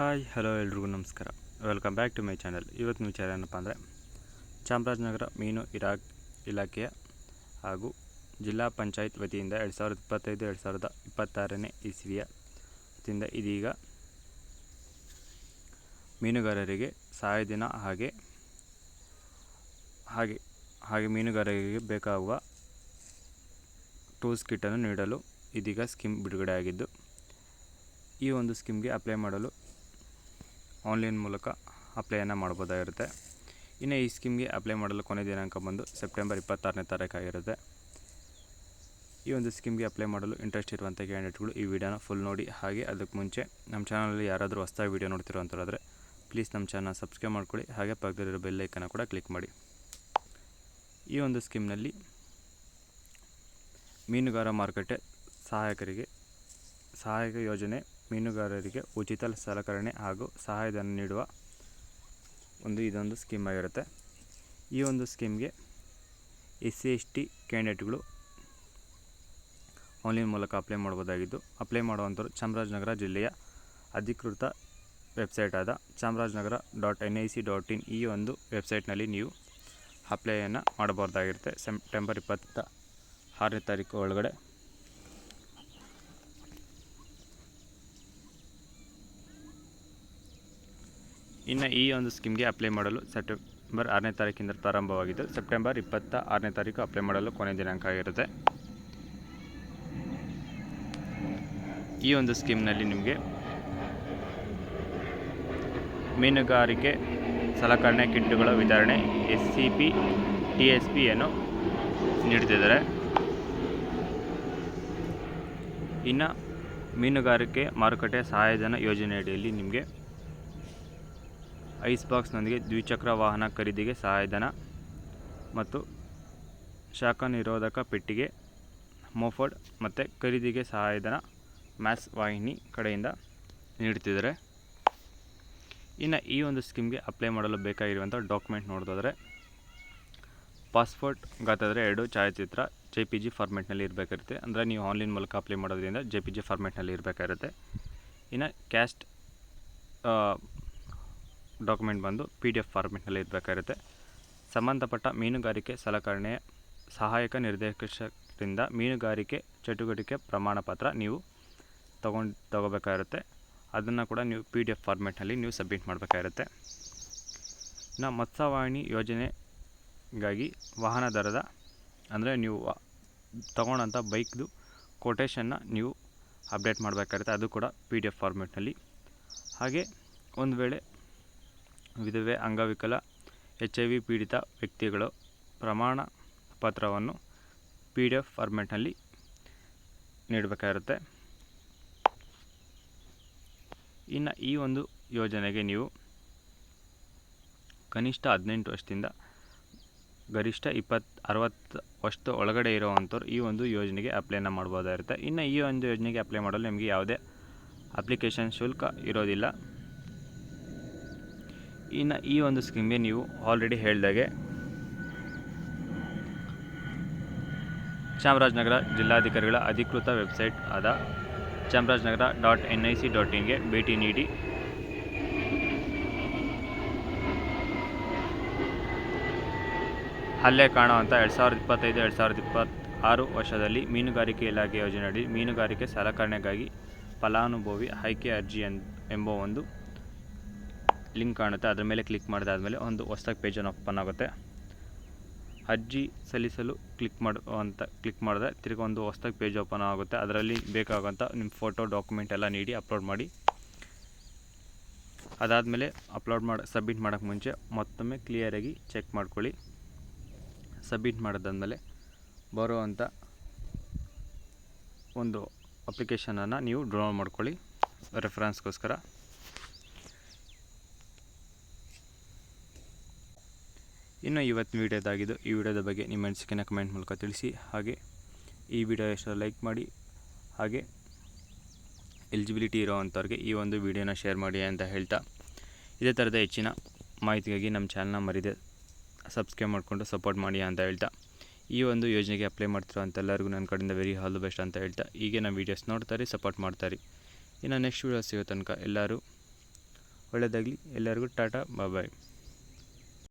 Hi, hello ಎಲ್ರಿಗೂ ನಮಸ್ಕಾರ. Welcome back to my channel ಇವತ್ತಿನ ವಿಚಾರ ಏನಪ್ಪ ಅಂದರೆ ಚಾಮರಾಜನಗರ ಮೀನು ಇರಾ ಇಲಾಖೆಯ ಹಾಗೂ ಜಿಲ್ಲಾ ಪಂಚಾಯತ್ ವತಿಯಿಂದ ಎರಡು ಸಾವಿರದ ಇಪ್ಪತ್ತೈದು, ಎರಡು ಸಾವಿರದ ಇಪ್ಪತ್ತಾರನೇ ಇಸ್ವಿಯ ವತಿಯಿಂದ ಇದೀಗ ಮೀನುಗಾರರಿಗೆ ಸಹಾಯಧನ ಹಾಗೆ ಹಾಗೆ ಹಾಗೆ ಮೀನುಗಾರರಿಗೆ ಬೇಕಾಗುವ ಟೂಲ್ಸ್ ಕಿಟ್ಟನ್ನು ನೀಡಲು ಇದೀಗ ಸ್ಕೀಮ್ ಬಿಡುಗಡೆ ಆಗಿದ್ದು ಈ ಒಂದು ಸ್ಕೀಮ್ಗೆ ಅಪ್ಲೈ ಮಾಡಲು ಆನ್ಲೈನ್ ಮೂಲಕ ಅಪ್ಲೈಯನ್ನು ಮಾಡ್ಬೋದಾಗಿರುತ್ತೆ. ಇನ್ನು ಈ ಸ್ಕೀಮ್ಗೆ ಅಪ್ಲೈ ಮಾಡಲು ಕೊನೆ ದಿನಾಂಕ ಬಂದು ಸೆಪ್ಟೆಂಬರ್ ಇಪ್ಪತ್ತಾರನೇ ತಾರೀಕಾಗಿರುತ್ತೆ ಈ ಒಂದು ಸ್ಕೀಮ್ಗೆ ಅಪ್ಲೈ ಮಾಡಲು ಇಂಟ್ರೆಸ್ಟ್ ಇರುವಂಥ ಕ್ಯಾಂಡಿಡೇಟ್ಗಳು ಈ ವಿಡಿಯೋನ ಫುಲ್ ನೋಡಿ, ಹಾಗೆ ಅದಕ್ಕೆ ಮುಂಚೆ ನಮ್ಮ ಚಾನಲಲ್ಲಿ ಯಾರಾದರೂ ಹೊಸದಾಗಿ ವೀಡಿಯೋ ನೋಡ್ತಿರೋಂಥವ್ರಾದರೆ ಪ್ಲೀಸ್ ನಮ್ಮ ಚಾನಲ್ ಸಬ್ಸ್ಕ್ರೈಬ್ ಮಾಡ್ಕೊಳ್ಳಿ, ಹಾಗೆ ಪಕ್ಕದಲ್ಲಿರೋ ಬೆಲ್ ಐಕನ್ನ ಕೂಡ ಕ್ಲಿಕ್ ಮಾಡಿ. ಈ ಒಂದು ಸ್ಕೀಮ್ನಲ್ಲಿ ಮೀನುಗಾರ ಮಾರುಕಟ್ಟೆ ಸಹಾಯಕರಿಗೆ ಸಹಾಯಕ ಯೋಜನೆ ಮೀನುಗಾರರಿಗೆ ಉಚಿತ ಸಲಕರಣೆ ಹಾಗೂ ಸಹಾಯಧನ ನೀಡುವ ಒಂದು ಇದೊಂದು ಸ್ಕೀಮ್ ಆಗಿರುತ್ತೆ. ಈ ಒಂದು ಸ್ಕೀಮ್ಗೆ ಎಸ್ ಸಿ ಎಸ್ ಟಿ ಕ್ಯಾಂಡಿಡೇಟ್ಗಳು ಆನ್ಲೈನ್ ಮೂಲಕ ಅಪ್ಲೈ ಮಾಡ್ಬೋದಾಗಿದ್ದು, ಅಪ್ಲೈ ಮಾಡುವಂಥವ್ರು ಚಾಮರಾಜನಗರ ಜಿಲ್ಲೆಯ ಅಧಿಕೃತ ವೆಬ್ಸೈಟ್ ಆದ Chamarajanagar dot N I C dot in ಈ ಒಂದು ವೆಬ್ಸೈಟ್ನಲ್ಲಿ ನೀವು ಅಪ್ಲೈಯನ್ನು ಮಾಡಬಹುದಾಗಿರುತ್ತೆ. ಸೆಪ್ಟೆಂಬರ್ ಇಪ್ಪತ್ತ ಆರನೇ ತಾರೀಕು ಒಳಗಡೆ. ಇನ್ನು ಈ ಒಂದು ಸ್ಕೀಮ್ಗೆ ಅಪ್ಲೈ ಮಾಡಲು ಸೆಪ್ಟೆಂಬರ್ ಆರನೇ ತಾರೀಕಿಂದ ಪ್ರಾರಂಭವಾಗಿದ್ದು, ಸೆಪ್ಟೆಂಬರ್ ಇಪ್ಪತ್ತ ಆರನೇ ತಾರೀಕು ಅಪ್ಲೈ ಮಾಡಲು ಕೊನೆಯ ದಿನಾಂಕ ಆಗಿರುತ್ತೆ. ಈ ಒಂದು ಸ್ಕೀಮ್ನಲ್ಲಿ ನಿಮಗೆ ಮೀನುಗಾರಿಕೆ ಸಲಕರಣೆ ಕಿಟ್ಟುಗಳ ವಿತರಣೆ S C P T S ಪಿಯನ್ನು ನೀಡ್ತಿದ್ದಾರೆ. ಇನ್ನು ಮೀನುಗಾರಿಕೆ ಮಾರುಕಟ್ಟೆ ಸಹಾಯಧನ ಯೋಜನೆಯಡಿಯಲ್ಲಿ ನಿಮಗೆ ಐಸ್ ಬಾಕ್ಸ್ನೊಂದಿಗೆ ದ್ವಿಚಕ್ರ ವಾಹನ ಖರೀದಿಗೆ ಸಹಾಯಧನ ಮತ್ತು ಶಾಖ ನಿರೋಧಕ ಪೆಟ್ಟಿಗೆ, ಮೋಫರ್ಡ್ ಮತ್ತು ಖರೀದಿಗೆ ಸಹಾಯಧನ ಮ್ಯಾಸ್ ವಾಹಿನಿ ಕಡೆಯಿಂದ ನೀಡುತ್ತಿದ್ದಾರೆ. ಇನ್ನು ಈ ಒಂದು ಸ್ಕೀಮ್ಗೆ ಅಪ್ಲೈ ಮಾಡಲು ಬೇಕಾಗಿರುವಂಥ ಡಾಕ್ಯುಮೆಂಟ್ ನೋಡೋದಾದರೆ ಪಾಸ್ಪೋರ್ಟ್ ಗಾತ್ರ ಎರಡು ಛಾಯಾಚಿತ್ರ ಜೆ ಪಿ ಜಿ ಫಾರ್ಮೆಟ್ನಲ್ಲಿ ಇರಬೇಕಿರುತ್ತೆ ಅಂದರೆ ನೀವು ಆನ್ಲೈನ್ ಮೂಲಕ ಅಪ್ಲೈ ಮಾಡೋದ್ರಿಂದ ಜೆ ಪಿ ಜಿ ಫಾರ್ಮೆಟ್ನಲ್ಲಿ ಇರಬೇಕಾಗಿರುತ್ತೆ. ಇನ್ನು ಕ್ಯಾಸ್ಟ್ ಡಾಕ್ಯುಮೆಂಟ್ ಬಂದು ಪಿ ಡಿ ಎಫ್ ಫಾರ್ಮೆಟ್ನಲ್ಲಿ ಇರಬೇಕಾಗಿರುತ್ತೆ. ಸಂಬಂಧಪಟ್ಟ ಮೀನುಗಾರಿಕೆ ಸಲಕರಣೆಯ ಸಹಾಯಕ ನಿರ್ದೇಶಕರಿಂದ ಮೀನುಗಾರಿಕೆ ಚಟುವಟಿಕೆ ಪ್ರಮಾಣ ಪತ್ರ ನೀವು ತಗೊಂಡು, ತಗೋಬೇಕಾಗಿರುತ್ತೆ. ಅದನ್ನು ಕೂಡ ನೀವು ಪಿ ಡಿ ಎಫ್ ಫಾರ್ಮೆಟ್ನಲ್ಲಿ ನೀವು ಸಬ್ಮಿಟ್ ಮಾಡಬೇಕಾಗಿರುತ್ತೆ. ಇನ್ನು ಮತ್ಸ್ಯವಾಹಿನಿ ಯೋಜನೆಗಾಗಿ ವಾಹನ ದರದ, ಅಂದರೆ ನೀವು ತಗೊಳ್ಳೋಂಥ ಬೈಕ್ದು ಕೊಟೇಶನ್ನ ನೀವು ಅಪ್ಡೇಟ್ ಮಾಡಬೇಕಾಗಿರುತ್ತೆ. ಅದು ಕೂಡ ಪಿ ಡಿ ಎಫ್ ಫಾರ್ಮೆಟ್ನಲ್ಲಿ. ಹಾಗೆ ಒಂದು ವೇಳೆ ವಿಧವೆ, ಅಂಗವಿಕಲ ಎಚ್ ಐ ವಿ ಪೀಡಿತ ವ್ಯಕ್ತಿಗಳು ಪ್ರಮಾಣ ಪತ್ರವನ್ನು ಪಿ ಡಿ ಎಫ್ ಫಾರ್ಮೆಟ್ನಲ್ಲಿ ನೀಡಬೇಕಾಗಿರುತ್ತೆ. ಇನ್ನು ಈ ಒಂದು ಯೋಜನೆಗೆ ನೀವು ಕನಿಷ್ಠ ಹದಿನೆಂಟು ವರ್ಷದಿಂದ ಗರಿಷ್ಠ ಇಪ್ಪತ್ತು ಅರವತ್ತು ವರ್ಷದ ಒಳಗಡೆ ಇರೋವಂಥವ್ರು ಈ ಒಂದು ಯೋಜನೆಗೆ ಅಪ್ಲೈನ ಮಾಡ್ಬೋದಾಗಿರುತ್ತೆ. ಇನ್ನು ಈ ಒಂದು ಯೋಜನೆಗೆ ಅಪ್ಲೈ ಮಾಡಲು ನಿಮಗೆ ಯಾವುದೇ ಅಪ್ಲಿಕೇಶನ್ ಶುಲ್ಕ ಇರೋದಿಲ್ಲ. ಇನ್ನು ಈ ಒಂದು ಸ್ಕೀಮ್ಗೆ ನೀವು ಆಲ್ರೆಡಿ ಹೇಳಿದಾಗೆ ಚಾಮರಾಜನಗರ ಜಿಲ್ಲಾಧಿಕಾರಿಗಳ ಅಧಿಕೃತ ವೆಬ್ಸೈಟ್ ಆದ Chamarajanagar dot N I C dot ಇನ್ಗೆ ಭೇಟಿ ನೀಡಿ. ಅಲ್ಲೇ ಕಾಣುವಂಥ ಎರಡು ಸಾವಿರದ ಇಪ್ಪತ್ತೈದು, ಎರಡು ಸಾವಿರದ ಇಪ್ಪತ್ತಾರು ವರ್ಷದಲ್ಲಿ ಮೀನುಗಾರಿಕೆ ಇಲಾಖೆ ಯೋಜನೆಯಡಿ ಮೀನುಗಾರಿಕೆ ಸಲಕರಣೆಗಾಗಿ ಫಲಾನುಭವಿ ಆಯ್ಕೆ ಅರ್ಜಿ ಎಂಬ ಒಂದು ಲಿಂಕ್ ಕಾಣುತ್ತೆ. ಅದರ ಮೇಲೆ ಕ್ಲಿಕ್ ಮಾಡಿದಾದಮೇಲೆ ಒಂದು ಹೊಸ್ದಾಗಿ ಪೇಜನ್ನು ಓಪನ್ ಆಗುತ್ತೆ. ಅರ್ಜಿ ಸಲ್ಲಿಸಲು ಕ್ಲಿಕ್ ಮಾಡು, ಅಂತ ಕ್ಲಿಕ್ ಮಾಡಿದ್ರೆ ತಿರ್ಗಿ ಒಂದು ಹೊಸ್ದಾಗಿ ಪೇಜ್ ಓಪನ್ ಆಗುತ್ತೆ. ಅದರಲ್ಲಿ ಬೇಕಾಗುವಂಥ ನಿಮ್ಮ ಫೋಟೋ ಡಾಕ್ಯುಮೆಂಟ್ ಎಲ್ಲ ನೀಡಿ ಅಪ್ಲೋಡ್ ಮಾಡಿ. ಅದಾದಮೇಲೆ ಅಪ್ಲೋಡ್ ಮಾಡಿ ಸಬ್ಮಿಟ್ ಮಾಡೋಕ್ಕೆ ಮುಂಚೆ ಮತ್ತೊಮ್ಮೆ ಕ್ಲಿಯರಾಗಿ ಚೆಕ್ ಮಾಡ್ಕೊಳ್ಳಿ. ಸಬ್ಮಿಟ್ ಮಾಡಿದಾದ್ಮೇಲೆ ಬರುವಂಥ ಒಂದು ಅಪ್ಲಿಕೇಶನನ್ನು ನೀವು ಡೌನ್ಲೋಡ್ ಮಾಡ್ಕೊಳ್ಳಿ. ರೆಫರೆನ್ಸ್ಗೋಸ್ಕರ ಇನ್ನು ಇವತ್ತಿನ ವೀಡಿಯೋದಾಗಿದ್ದು, ಈ ವಿಡಿಯೋದ ಬಗ್ಗೆ ನಿಮ್ಮ ಅನಿಸಿಕೆನ ಕಮೆಂಟ್ ಮೂಲಕ ತಿಳಿಸಿ. ಹಾಗೆ, ಈ ವಿಡಿಯೋ ಎಷ್ಟು ಲೈಕ್ ಮಾಡಿ. ಹಾಗೆ, ಎಲಿಜಿಬಿಲಿಟಿ ಇರೋವಂಥವ್ರಿಗೆ ಈ ಒಂದು ವಿಡಿಯೋನ ಶೇರ್ ಮಾಡಿ ಅಂತ ಹೇಳ್ತಾ. ಇದೇ ಥರದ ಹೆಚ್ಚಿನ ಮಾಹಿತಿಗಾಗಿ ನಮ್ಮ ಚಾನಲ್ನ ಮರಿದೆ ಸಬ್ಸ್ಕ್ರೈಬ್ ಮಾಡಿಕೊಂಡು ಸಪೋರ್ಟ್ ಮಾಡಿ ಅಂತ ಹೇಳ್ತಾ. ಈ ಒಂದು ಯೋಜನೆಗೆ ಅಪ್ಲೈ ಮಾಡ್ತಿರೋ ಅಂತೆಲ್ಲರಿಗೂ ನನ್ನ ಕಡೆಯಿಂದ ವೆರಿ ಹಾಲ್ ಬೆಸ್ಟ್ ಅಂತ ಹೇಳ್ತಾ. ಹೀಗೆ ನಮ್ಮ ವೀಡಿಯೋಸ್ ನೋಡ್ತಾರೆ ಸಪೋರ್ಟ್ ಮಾಡ್ತಾರೆ ಇನ್ನು ನೆಕ್ಸ್ಟ್ ವೀಡಿಯೋ ಸಿಗೋ ತನಕ ಎಲ್ಲರೂ ಒಳ್ಳೆಯದಾಗಲಿ. ಎಲ್ಲರಿಗೂ ಟಾಟಾ ಬಾಯ್.